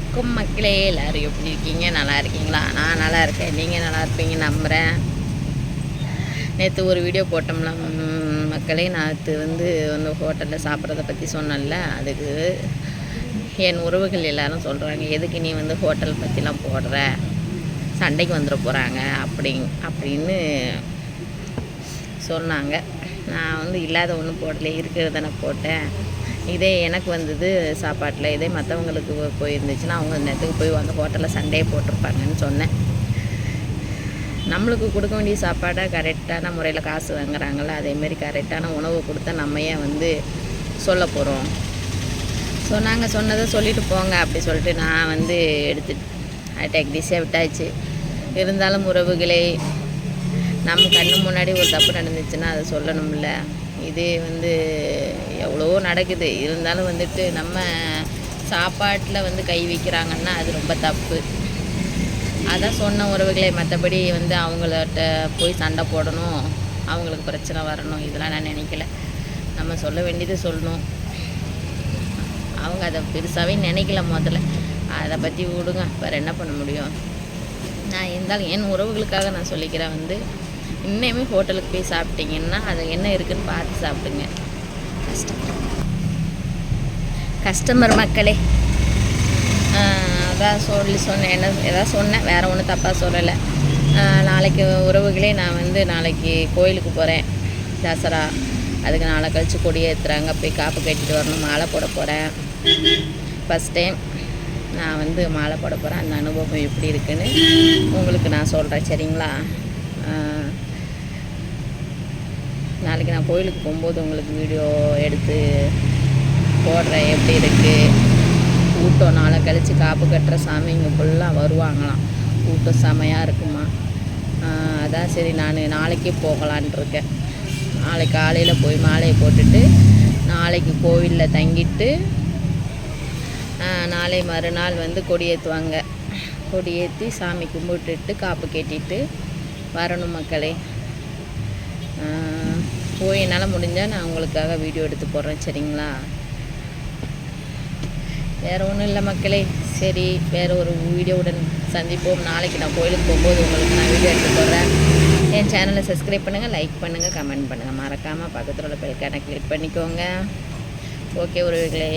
வணக்கம் மக்களே எல்லோரும் எப்படி இருக்கீங்க? நல்லா இருக்கீங்களா? நான் நல்லா இருக்கேன். நீங்கள் நல்லா இருப்பீங்க நம்புகிறேன் நேற்று ஒரு வீடியோ போட்டோம்ல மக்களே நேற்று வந்து வந்து ஹோட்டலில் சாப்பிட்றத பற்றி சொன்னேன்ல அதுக்கு என் உறவுகள் எல்லாரும் சொல்கிறாங்க எதுக்கு நீ வந்து ஹோட்டல் பற்றிலாம் போடுற? சண்டைக்கு வந்துட போகிறாங்க அப்படி அப்படின்னு சொன்னாங்க. நான் வந்து இல்லாத ஒன்றும் போடல இருக்கிறத நான் போட்டேன். இதே எனக்கு வந்தது சாப்பாட்டில் இதே மற்றவங்களுக்கு போயிருந்துச்சுன்னா அவங்க நேரத்துக்கு போய் அந்த ஹோட்டலில் சண்டே போட்டிருப்பாங்கன்னு சொன்னேன். நம்மளுக்கு கொடுக்க வேண்டிய சாப்பாடை கரெக்டான முறையில் காசு வாங்குறாங்கள்ல அதேமாரி கரெக்டான உணவு கொடுத்தா நம்ம ஏன் வந்து சொல்ல போகிறோம் ஸோ நாங்கள் சொன்னதை சொல்லிட்டு போங்க அப்படி சொல்லிட்டு நான் வந்து எடுத்து டெக்னிஸியாக விட்டாச்சு. இருந்தாலும் உறவுகளே நம்ம கண்ணு முன்னாடி ஒரு தப்பு நடந்துச்சுன்னா அதை சொல்லணும்ல. இது வந்து எவ்வளோ நடக்குது. இருந்தாலும் வந்துட்டு நம்ம சாப்பாட்டில் வந்து கை வைக்கிறாங்கன்னா அது ரொம்ப தப்பு. அதான் சொன்ன உறவுகளை மற்றபடி வந்து அவங்கள்ட்ட போய் சண்டை போடணும் அவங்களுக்கு பிரச்சனை வரணும் இதெல்லாம் நான் நினைக்கல. நம்ம சொல்ல வேண்டியது சொல்லணும். அவங்க அதை பெருசாகவே நினைக்கல முதல்ல. அதை பற்றி விடுங்க. வேறு என்ன பண்ண முடியும்? நான் இருந்தாலும் என் உறவுகளுக்காக நான் சொல்லிக்கிறேன் வந்து இன்னுமே ஹோட்டலுக்கு போய் சாப்பிட்டீங்கன்னா அது என்ன இருக்குன்னு பார்த்து சாப்பிடுங்க. கஷ்டம் கஸ்டமர் மக்களே அதான் சொல்லி சொன்னேன். என்ன எதாவது சொன்னேன் வேறு ஒன்றும் தப்பாக சொல்லலை. நாளைக்கு உறவுகளே நான் வந்து நாளைக்கு கோயிலுக்கு போகிறேன் தசரா அதுக்கு நாளை கழிச்சு கொடி ஏற்றுறாங்க போய் காப்பு கட்டிட்டு வரணும் மாலை போட போகிறேன் ஃபஸ்ட் டைம் நான் வந்து மாலை போட போகிறேன் அந்த அனுபவம் எப்படி இருக்குன்னு உங்களுக்கு நான் சொல்கிறேன் சரிங்களா? நாளைக்கு நான் கோயிலுக்கு போகும்போது உங்களுக்கு வீடியோ எடுத்து போடுறேன். எப்படி இருக்குது கூட்டம் நாளை கழித்து காப்பு கட்டுற சாமிங்க ஃபுல்லாக வருவாங்களாம். கூட்டம் செமையாக இருக்குமா? அதான் சரி நான் நாளைக்கே போகலான் இருக்கேன். நாளைக்கு காலையில் போய் மாலையை போட்டுட்டு நாளைக்கு கோவிலில் தங்கிட்டு நாளை மறுநாள் வந்து கொடியேற்றுவாங்க கொடியேற்றி சாமி கும்பிட்டுட்டு காப்பு கேட்டிட்டு வரணும் மக்களே. போய் என்னால் முடிஞ்சால் நான் உங்களுக்காக வீடியோ எடுத்து போடுறேன் சரிங்களா? வேறு ஒன்றும் இல்லை மக்களே. சரி வேறு ஒரு வீடியோவுடன் சந்திப்போம். நாளைக்கு நான் கோயிலுக்கு போகும்போது உங்களுக்கு நான் வீடியோ எடுத்து போடுறேன். என் சேனலை சப்ஸ்கிரைப் பண்ணுங்கள் லைக் பண்ணுங்கள் கமெண்ட் பண்ணுங்கள் மறக்காமல் பக்கத்தில் உள்ள பெல்கானை கிளிக் பண்ணிக்கோங்க. ஓகே உறவுகளே.